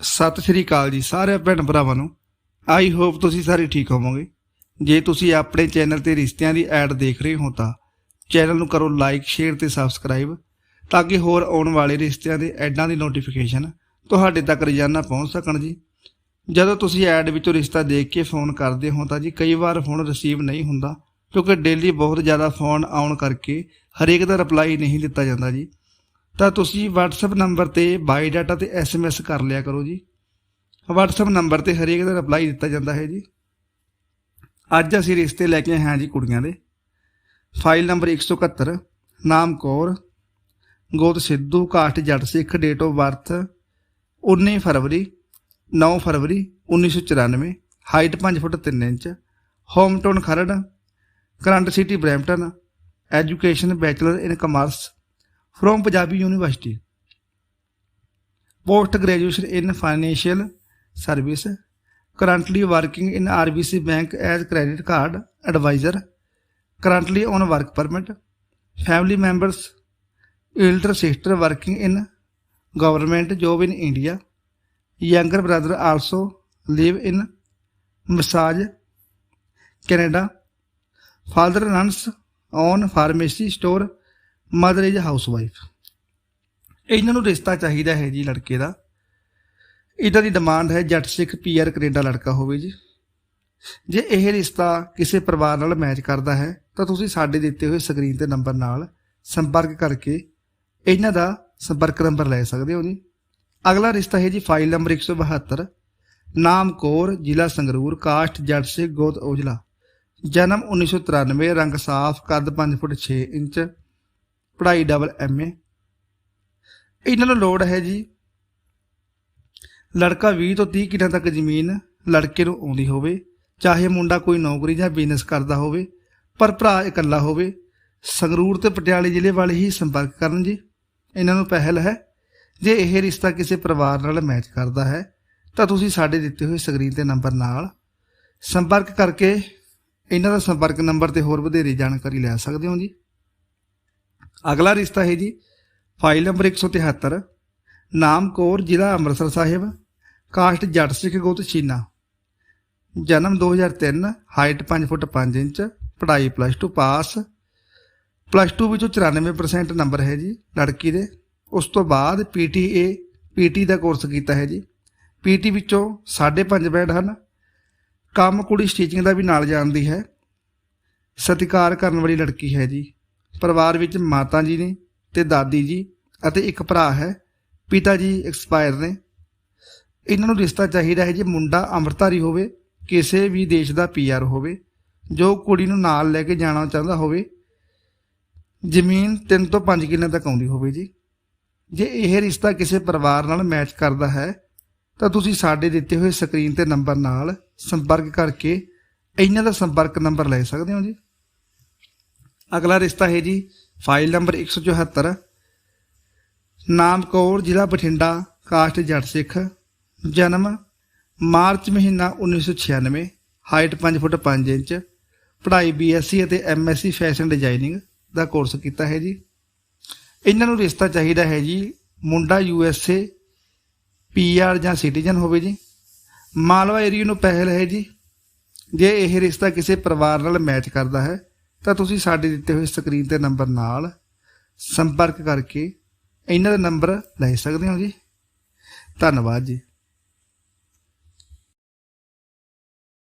ਸਤਿ ਸ਼੍ਰੀ ਅਕਾਲ ਜੀ ਸਾਰੇ ਭੈਣ ਭਰਾਵਾਂ ਨੂੰ। ਆਈ ਹੋਪ ਤੁਸੀਂ ਸਾਰੇ ਠੀਕ ਹੋਵੋਗੇ। ਜੇ ਤੁਸੀਂ ਆਪਣੇ ਚੈਨਲ ਤੇ ਰਿਸ਼ਤਿਆਂ ਦੀ ਐਡ ਦੇਖ ਰਹੇ ਹੋ ਤਾਂ ਚੈਨਲ ਨੂੰ ਕਰੋ ਲਾਈਕ ਸ਼ੇਅਰ ਤੇ ਸਬਸਕ੍ਰਾਈਬ ਤਾਂ ਕਿ ਹੋਰ ਆਉਣ ਵਾਲੇ ਰਿਸ਼ਤਿਆਂ ਦੇ ਐਡਾਂ ਦੀ ਨੋਟੀਫਿਕੇਸ਼ਨ ਤੁਹਾਡੇ ਤੱਕ ਰੋਜ਼ਾਨਾ ਪਹੁੰਚ ਸਕਣ ਜੀ। ਜਦੋਂ ਤੁਸੀਂ ਐਡ ਵਿੱਚੋਂ ਰਿਸ਼ਤਾ ਦੇਖ ਕੇ ਫੋਨ ਕਰਦੇ ਹੋ ਤਾਂ ਜੀ ਕਈ ਵਾਰ ਫੋਨ ਰਿਸੀਵ ਨਹੀਂ ਹੁੰਦਾ ਕਿਉਂਕਿ ਡੇਲੀ ਬਹੁਤ ਜ਼ਿਆਦਾ ਫੋਨ ਆਉਣ ਕਰਕੇ ਹਰੇਕ ਦਾ ਰਿਪਲਾਈ ਨਹੀਂ ਦਿੱਤਾ ਜਾਂਦਾ ਜੀ। ਤਾਂ ਤੁਸੀਂ WhatsApp ਨੰਬਰ ਤੇ ਬਾਈ ਡਾਟਾ ਤੇ SMS ਕਰ ਲਿਆ ਕਰੋ ਜੀ। WhatsApp ਨੰਬਰ ਤੇ ਹਰੇਕ ਦਾ ਰਿਪਲਾਈ ਦਿੱਤਾ ਜਾਂਦਾ ਹੈ ਜੀ। ਅੱਜ ਅਸੀਂ ਰਿਸ਼ਤੇ ਲੈ ਕੇ ਆਏ ਹਾਂ ਜੀ ਕੁੜੀਆਂ ਦੇ। ਫਾਈਲ ਨੰਬਰ 171 ਨਾਮ ਕੌਰ ਗੋਤ Sidhu, caste Jatt Sikh date of birth 19 February 9 February 1994 height 5 foot 3 inch home town Kharar current city Brampton education bachelor in commerce from Punjabi University. Post graduation in financial service. Currently working in RBC Bank as credit card advisor. Currently on work permit. Family members. Elder sister working in government job in India. Younger brother also live in massage Canada. Father runs on pharmacy store. Mother is housewife. ਇਹਨਾਂ ਨੂੰ ਰਿਸ਼ਤਾ ਚਾਹੀਦਾ ਹੈ ਜੀ ਲੜਕੇ ਦਾ। ਇਹਨਾਂ ਦੀ demand ਹੈ ਜੱਟ ਸਿੱਖ ਪੀਆਰ ਕੈਨੇਡਾ ਲੜਕਾ ਹੋਵੇ ਜੀ। ਜੇ ਇਹ ਰਿਸ਼ਤਾ ਕਿਸੇ ਪਰਿਵਾਰ ਨਾਲ ਮੈਚ ਕਰਦਾ ਹੈ, ਤਾਂ ਤੁਸੀਂ ਸਾਡੇ ਦਿੱਤੇ ਹੋਏ ਸਕਰੀਨ ਤੇ ਨੰਬਰ ਨਾਲ ਸੰਪਰਕ ਕਰਕੇ ਇਹਨਾਂ ਦਾ ਸੰਪਰਕ ਨੰਬਰ ਲੈ ਸਕਦੇ ਹੋ ਜੀ। ਅਗਲਾ ਰਿਸ਼ਤਾ ਹੈ ਜੀ ਫਾਈਲ ਨੰਬਰ 172 ਨਾਮ ਕੌਰ, ਜ਼ਿਲ੍ਹਾ ਸੰਗਰੂਰ, ਕਾਸਟ, ਜੱਟ ਸਿੱਖ, ਗੋਤ, ਔਜਲਾ। ਜਨਮ 1993 ਰੰਗ ਸਾਫ਼, ਕੱਦ 5 ਫੁੱਟ 6 ਇੰਚ ਪੜ੍ਹਾਈ ਡਬਲ ਐਮਏ ਇਹਨਾਂ ਨੂੰ ਲੋੜ ਹੈ ਜੀ, ਲੜਕਾ 20 ਤੋਂ 30 ਕਿੱਲਿਆਂ ਤੱਕ ਜ਼ਮੀਨ ਲੜਕੇ ਨੂੰ ਆਉਂਦੀ ਹੋਵੇ, ਚਾਹੇ ਮੁੰਡਾ ਕੋਈ ਨੌਕਰੀ ਜਾਂ ਬਿਜ਼ਨਸ ਕਰਦਾ ਹੋਵੇ, ਪਰ ਭਰਾ ਇਕੱਲਾ ਹੋਵੇ, ਸੰਗਰੂਰ ਤੇ ਪਟਿਆਲੇ ਜ਼ਿਲ੍ਹੇ ਵਾਲੇ ਹੀ ਸੰਪਰਕ ਕਰਨ ਜੀ। ਇਹਨਾਂ ਨੂੰ ਪਹਿਲ ਹੈ, ਜੇ ਇਹ ਰਿਸ਼ਤਾ ਕਿਸੇ ਪਰਿਵਾਰ ਨਾਲ ਮੈਚ ਕਰਦਾ ਹੈ, ਤਾਂ ਤੁਸੀਂ ਸਾਡੇ ਦਿੱਤੇ ਹੋਏ ਸਕਰੀਨ ਤੇ ਨੰਬਰ ਨਾਲ ਸੰਪਰਕ ਕਰਕੇ ਇਹਨਾਂ ਦਾ ਸੰਪਰਕ ਨੰਬਰ ਤੇ ਹੋਰ ਵਧੇਰੇ ਜਾਣਕਾਰੀ ਲੈ ਸਕਦੇ ਹੋ ਜੀ। ਅਗਲਾ ਰਿਸ਼ਤਾ ਹੈ ਜੀ, ਫਾਈਲ ਨੰਬਰ 173 ਨਾਮ ਕੌਰ ਜ਼ਿਲ੍ਹਾ ਅੰਮ੍ਰਿਤਸਰ ਸਾਹਿਬ, ਕਾਸਟ ਜੱਟ ਸਿੱਖ ਗੋਤ ਛੀਨਾ। ਜਨਮ 2003 ਹਾਈਟ 5 ਫੁੱਟ 5 ਇੰਚ, ਪੜ੍ਹਾਈ ਪਲੱਸ 2 ਪਾਸ ਪਲੱਸ 2 ਵਿੱਚੋਂ 94% ਨੰਬਰ ਹੈ ਜੀ, ਲੜਕੀ ਦੇ। ਉਸ ਤੋਂ ਬਾਅਦ ਪੀਟੀਏ ਪੀਟੀ ਦਾ ਕੋਰਸ ਕੀਤਾ ਹੈ ਜੀ। ਪੀਟੀ ਵਿੱਚੋਂ 5.5 ਬੈਂਡ ਹਨ। ਕੰਮ ਕੁੜੀ ਸਟੀਚਿੰਗ ਦਾ ਵੀ ਨਾਲ ਜਾਣਦੀ ਹੈ। ਸਤਿਕਾਰ ਕਰਨ ਵਾਲੀ ਲੜਕੀ ਹੈ ਜੀ। ਪਰਿਵਾਰ ਵਿੱਚ ਮਾਤਾ ਜੀ ਨੇ ਤੇ ਦਾਦੀ ਜੀ ਅਤੇ ਇੱਕ ਭਰਾ ਹੈ, ਪਿਤਾ ਜੀ ਐਕਸਪਾਇਰ ਨੇ। ਇਹਨਾਂ ਨੂੰ ਰਿਸ਼ਤਾ ਚਾਹੀਦਾ ਹੈ ਜੀ ਮੁੰਡਾ ਅੰਮ੍ਰਿਤਧਾਰੀ ਹੋਵੇ, ਕਿਸੇ ਵੀ ਦੇਸ਼ ਦਾ ਪੀਆਰ ਹੋਵੇ, ਜੋ ਕੁੜੀ ਨੂੰ ਨਾਲ ਲੈ ਕੇ ਜਾਣਾ ਚਾਹੁੰਦਾ ਹੋਵੇ, ਜ਼ਮੀਨ 3 ਤੋਂ 5 ਕਿੱਲੇ ਤੱਕ ਆਉਂਦੀ ਹੋਵੇ ਜੀ। ਜੇ ਇਹ ਰਿਸ਼ਤਾ ਕਿਸੇ ਪਰਿਵਾਰ ਨਾਲ ਮੈਚ ਕਰਦਾ ਹੈ, ਤਾਂ ਤੁਸੀਂ ਸਾਡੇ ਦਿੱਤੇ ਹੋਏ ਸਕਰੀਨ ਤੇ ਨੰਬਰ ਨਾਲ ਸੰਪਰਕ ਕਰਕੇ ਇਹਨਾਂ ਦਾ ਸੰਪਰਕ ਨੰਬਰ ਲੈ ਸਕਦੇ ਹੋ ਜੀ। ਅਗਲਾ ਰਿਸ਼ਤਾ ਹੈ ਜੀ ਫਾਈਲ ਨੰਬਰ 174 ਨਾਮ ਕੌਰ ਜ਼ਿਲ੍ਹਾ ਬਠਿੰਡਾ, ਕਾਸਟ ਜੱਟ ਸਿੱਖ, ਜਨਮ ਮਾਰਚ ਮਹੀਨਾ 1996 ਹਾਈਟ 5 ਫੁੱਟ 5 ਇੰਚ, ਪੜ੍ਹਾਈ ਬੀਐਸਸੀ ਅਤੇ ਐਮਐਸਸੀ ਫੈਸ਼ਨ ਡਿਜ਼ਾਈਨਿੰਗ ਦਾ ਕੋਰਸ ਕੀਤਾ ਹੈ ਜੀ। ਇਹਨਾਂ ਨੂੰ ਰਿਸ਼ਤਾ ਚਾਹੀਦਾ ਹੈ ਜੀ, ਮੁੰਡਾ ਯੂਐਸਏ ਪੀਆਰ ਜਾਂ ਸਿਟੀਜ਼ਨ ਹੋਵੇ ਜੀ। ਮਾਲਵਾ ਏਰੀਆ ਨੂੰ ਪਹਿਲ ਹੈ ਜੀ, ਜੇ ਇਹ ਰਿਸ਼ਤਾ ਕਿਸੇ ਪਰਿਵਾਰ ਨਾਲ ਮੈਚ ਕਰਦਾ ਹੈ ਤਾਂ ਤੁਸੀਂ ਸਾਡੇ ਦਿੱਤੇ ਹੋਏ ਸਕਰੀਨ ਤੇ ਨੰਬਰ ਨਾਲ ਸੰਪਰਕ ਕਰਕੇ ਇਹਨਾਂ ਦਾ ਨੰਬਰ ਲੈ ਸਕਦੇ ਹੋ ਜੀ। ਧੰਨਵਾਦ ਜੀ।